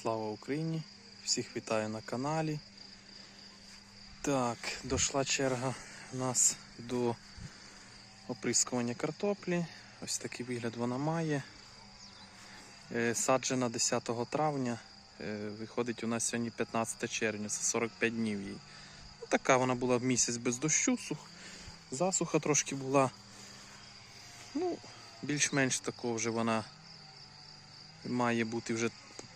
Слава Україні! Всіх вітаю на каналі. Так, дійшла черга у нас до оприскування картоплі. Ось такий вигляд вона має. Е, Саджена 10 травня. Е, Виходить у нас сьогодні 15 червня, це 45 днів їй. Ну, така вона була в місяць без дощу, сух, засуха трошки була. Ну, більш-менш такого вже вона має бути вже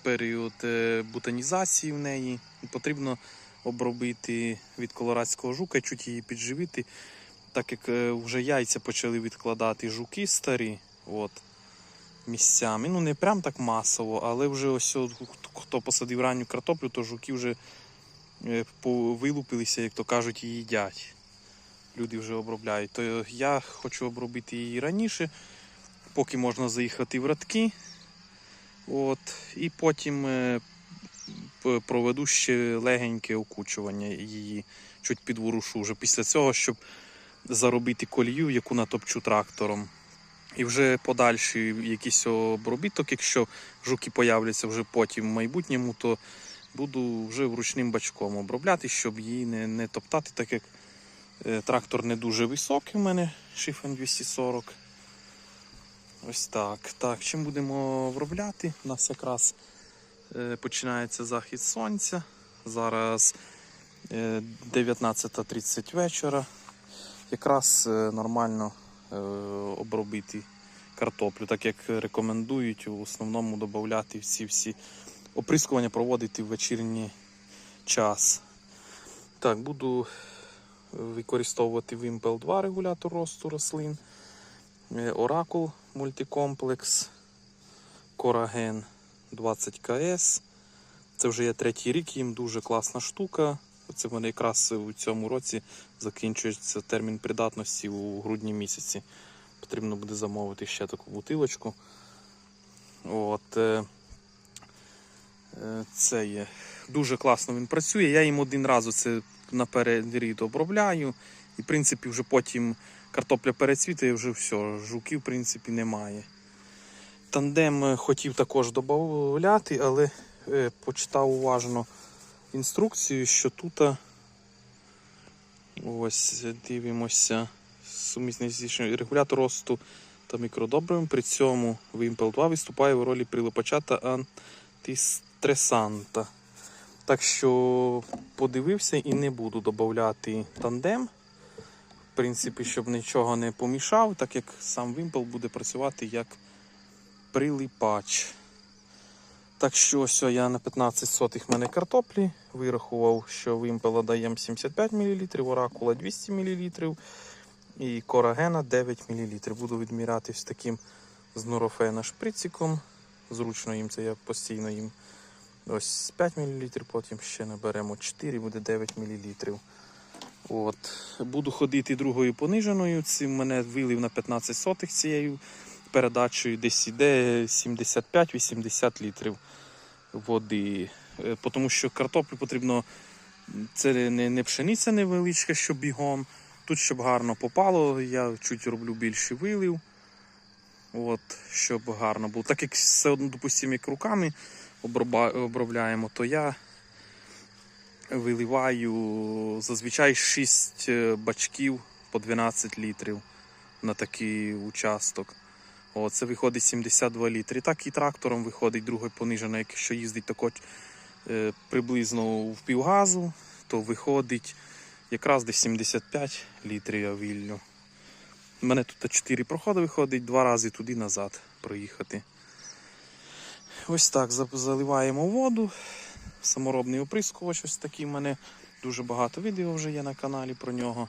період е, бутанізації в неї. Потрібно обробити від колорадського жука, чуть її підживити, так як е, вже яйця почали відкладати жуки старі. От, місцями. Ну, не прям так масово, але вже ось хто посадив ранню картоплю, то жуки вже е, вилупилися, як то кажуть, і їдять. Люди вже обробляють. То я хочу обробити її раніше, поки можна заїхати в радки. От, і потім е, проведу ще легеньке окучування її, чуть підворушу вже після цього, щоб заробити колію, яку натопчу трактором. І вже подальший якийсь обробіток, якщо жуки появляться вже потім в майбутньому, то буду вже вручним бачком обробляти, щоб її не, не топтати, так як е, трактор не дуже високий у мене, шифен 240. Ось так. Так, чим будемо обробляти? У нас якраз е, починається захід сонця. Зараз е, 19.30 вечора. Якраз е, нормально е, обробити картоплю, так як рекомендують в основному додати всі всі оприскування проводити в вечірній час. Так, буду використовувати Wimpel 2 регулятор росту рослин. Е, Оракул мультикомплекс, Кораген 20 КС. Це вже є третій рік, їм дуже класна штука. Це вони якраз у цьому році закінчується термін придатності у грудні місяці. Потрібно буде замовити ще таку бутилочку. От, е, е, це є. Дуже класно він працює. Я їм один раз це наперед обробляю. І, в принципі, вже потім картопля перецвітає, вже все, жуків, в принципі, немає. Тандем е, хотів також додати, але е, почитав уважно інструкцію, що тут е, ось дивимося сумісний зі- регулятор росту та мікродобривим. При цьому Wimpel 2 виступає в ролі прилипача та антистресанта. Так що подивився і не буду додати тандем. Принципі, щоб нічого не помішав, так як сам вимпел буде працювати як прилипач. Так що ось я на 15 сотих мене картоплі вирахував, що вимпела даємо 75 мл, оракула 200 мл і корагена 9 мл. Буду відміряти з таким з норофена шприциком. Зручно їм це я постійно їм ось 5 мл, потім ще наберемо 4, буде 9 мл. От. Буду ходити другою пониженою. Цим мене вилив на 15 сотих цією передачею десь іде 75-80 літрів води. Е, Тому що картоплю потрібно. Це не, не пшениця невеличка, що бігом. Тут, щоб гарно попало, я чуть роблю більший вилив. От, щоб гарно було. Так як все одно, допустимо, як руками обробляємо, то я виливаю зазвичай 6 бачків по 12 літрів на такий участок. О, це виходить 72 літри. Так і трактором виходить другий понижений, якщо їздить тако, е, приблизно в півгазу, то виходить якраз десь 75 літрів я віллю. У мене тут 4 проходи виходить, два рази туди-назад проїхати. Ось так заливаємо воду. Саморобний оприскувач ось такий в мене. Дуже багато відео вже є на каналі про нього.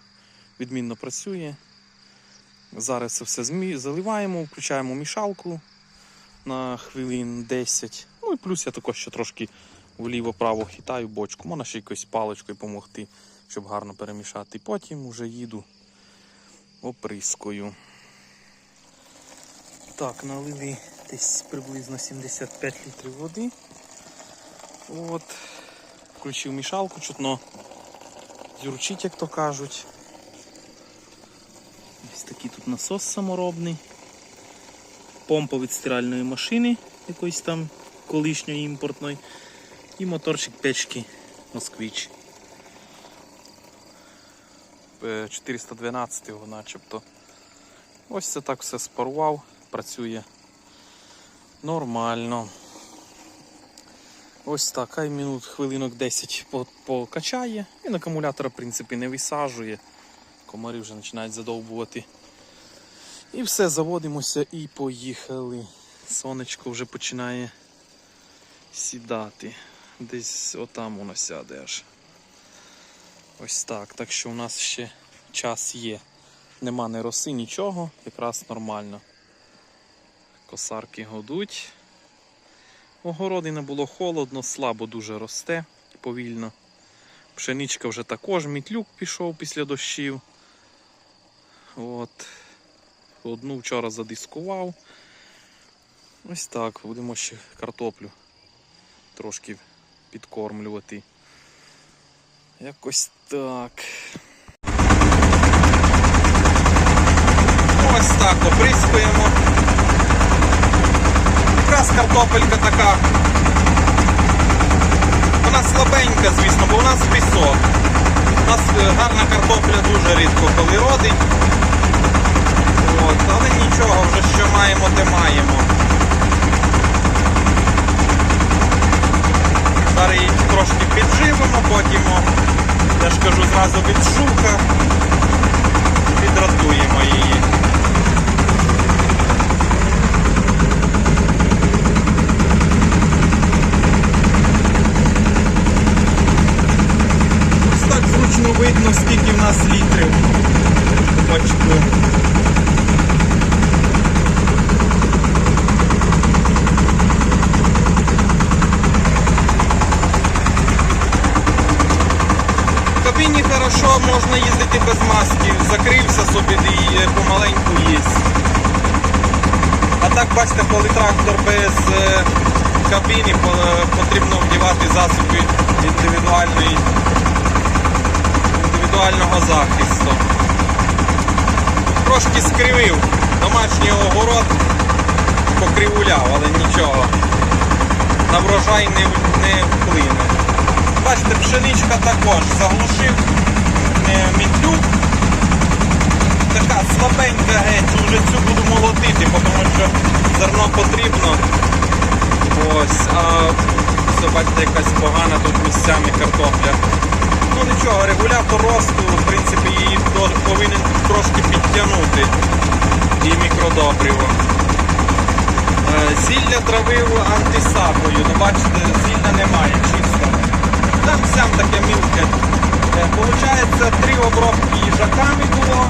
Відмінно працює. Зараз це все заливаємо, включаємо мішалку на хвилин 10. Ну і плюс я також ще трошки вліво-право хитаю бочку. Можна ще якоюсь паличкою допомогти, щоб гарно перемішати. Потім вже їду оприскою. Так, налили десь приблизно 75 літрів води. От. Включив мішалку, чутно зюрчить, як то кажуть. Ось такий тут насос саморобний. Помпа від стиральної машини якоїсь там колишньої імпортної. І моторчик печки Москвич. Е, 412 його начебто. Ось це так все спарував, працює нормально. Ось так, хай минут хвилинок 10 покачає. Він акумулятора, в принципі, не висаджує. Комари вже починають задовбувати. І все, заводимося і поїхали. Сонечко вже починає сідати. Десь отам воно сяде аж. Ось так. Так що у нас ще час є. Нема не роси, нічого, якраз нормально. Косарки годуть. Огороди не було холодно, слабо дуже росте повільно. Пшеничка вже також, мітлюк пішов після дощів. От. Одну вчора задискував. Ось так, будемо ще картоплю трошки підкормлювати. Якось так. Ось так оприскуємо. Якраз картопелька така. Вона слабенька, звісно, бо у нас пісок. У нас е, гарна картопля дуже рідко коли родить. От, але нічого, вже що маємо, те маємо. Зараз її трошки підживемо, потім, я ж кажу, зразу від шука підратуємо її. Зручно видно, скільки в нас літрів бачку. В кабіні хорошо, можна їздити без маски, закрився собі і помаленьку їсть. А так бачите, коли трактор без е, кабіни, потрібно вдівати засоби індивідуальної, індивідуального захисту. Трошки скривив домашній огород, покривуляв, але нічого. На врожай не, не вплине. Бачите, пшеничка також заглушив е, мітлюк. Така слабенька геть, вже цю буду молотити, тому що зерно потрібно. Ось, а бачите, якась погана тут місцями картопля. Ну нічого, регулятор росту, в принципі, її повинен трошки підтягнути. І мікродобриво. Е, Зілля травив антисапою. Ну, бачите, зілля немає, чисто. Там сам таке мілке. Е, Получається, три обробки їжаками було.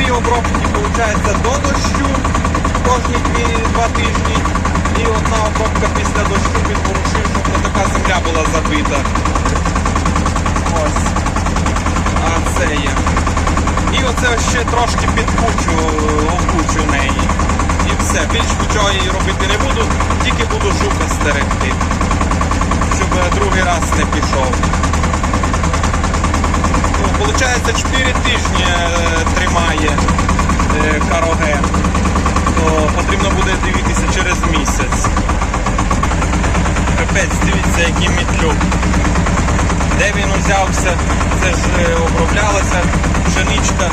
Е, Дві обробки, получається, до дощу кожні два тижні. І одна обробка після дощу підворушив, щоб не така земля була забита. Ось. А це є. І оце ще трошки підкучу, окучу неї. І все. Більш нічого її робити не буду, тільки буду жука стерегти. Щоб другий раз не пішов. Получається 4 тижні е, тримає е, кароген. То потрібно буде дивитися через місяць. Капець, дивіться, який мітлюк. Де він узявся, це ж е, оброблялася пшеничка,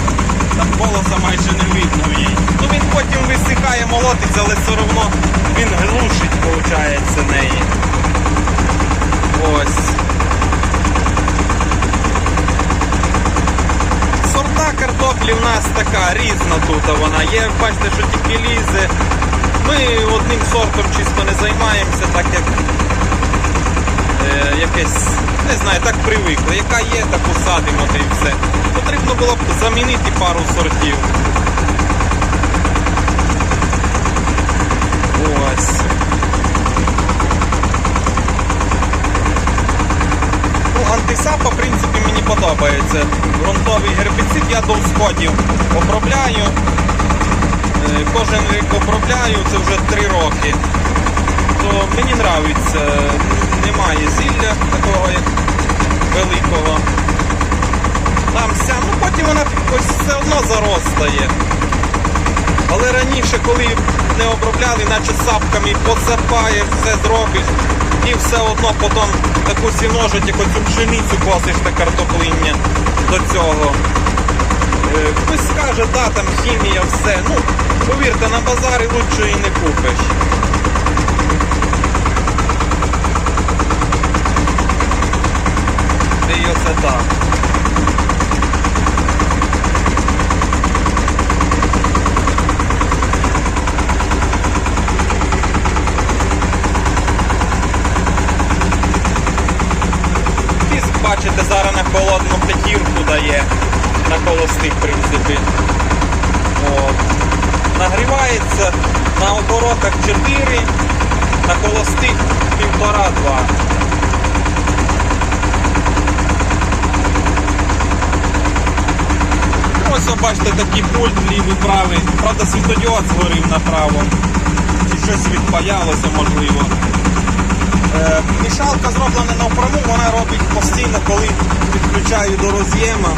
там колоса майже не видно їй. Ну він потім висихає, молотиться, але все одно він глушить, виходить, неї. Ось. Картоплі в нас така різна тут вона є. Бачите, що тільки лізе. Ми одним сортом чисто не займаємося, так як е, якесь, не знаю, так привикли. Яка є, таку садимо та і все. Потрібно було б замінити пару сортів. Ось. Ну, антисапа, в принципі, мені подобається. Грунтовий гербіцид я до всходів обробляю. Е, Кожен рік обробляю, це вже три роки. То мені подобається. Немає зілля такого як великого. Там ся, ну потім вона ось все одно заростає. Але раніше, коли не обробляли, наче сапками посапаєш, все зробиш. І все одно потім таку сіножить, як оцю пшеницю косиш та картоплиння до цього. Е, Хтось скаже, да, там хімія, все. Ну, повірте, на базарі лучше і не купиш. І оце так. Тиск, бачите, зараз на холодну п'ятірку дає, на холостих, в принципі. От. Нагрівається на оборотах 4, на холостих 1,5-2. Ось бачите такий пульт лівий правий. Правда, світодіод згорів направо. Чи щось відпаялося, можливо. Е, Мішалка зроблена навпряму, вона робить постійно, коли підключаю до роз'єма.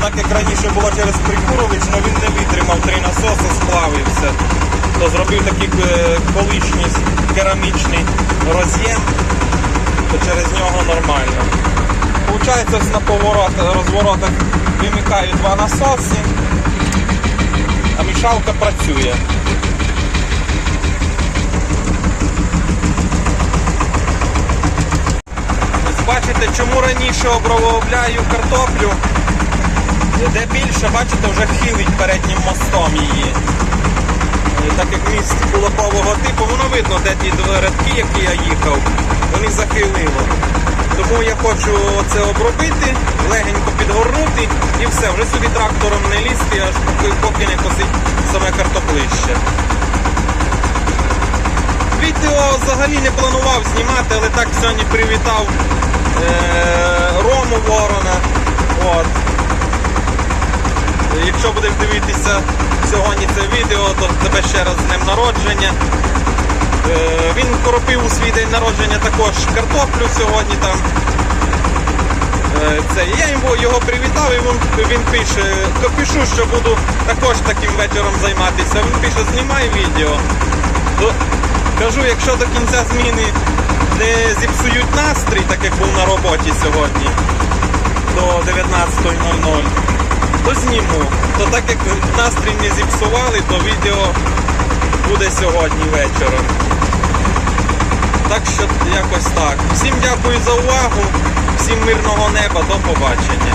Так як раніше було через прикурович, але він не витримав три насоси, сплавився. То зробив такий е, колишній керамічний роз'єм, то через нього нормально. Получається, на поворот, розворотах вимикаю два насоси, а мішалка працює. Бачите, чому раніше обробляю картоплю, де більше, бачите, вже хилить переднім мостом її. Е, Так як міст кулакового типу, воно видно, де ті рядки, які я їхав, вони захилило. Тому я хочу це обробити, легенько підгорнути і все, вже собі трактором не лізти, аж поки, поки не косить саме картоплище. Відео взагалі не планував знімати, але так сьогодні привітав е- Рому Ворона. От. Якщо будеш дивитися сьогодні це відео, то тебе ще раз з днем народження. Е, Він коропив у свій день народження також картоплю сьогодні там. Е, Це, я йому його привітав і він, він пише, то пишу, що буду також таким вечором займатися. Він пише, знімай відео. То, кажу, якщо до кінця зміни не зіпсують настрій, так як був на роботі сьогодні до 19.00, то зніму. То так як настрій не зіпсували, то відео буде сьогодні вечором. Так що якось так. Всім дякую за увагу, всім мирного неба, до побачення.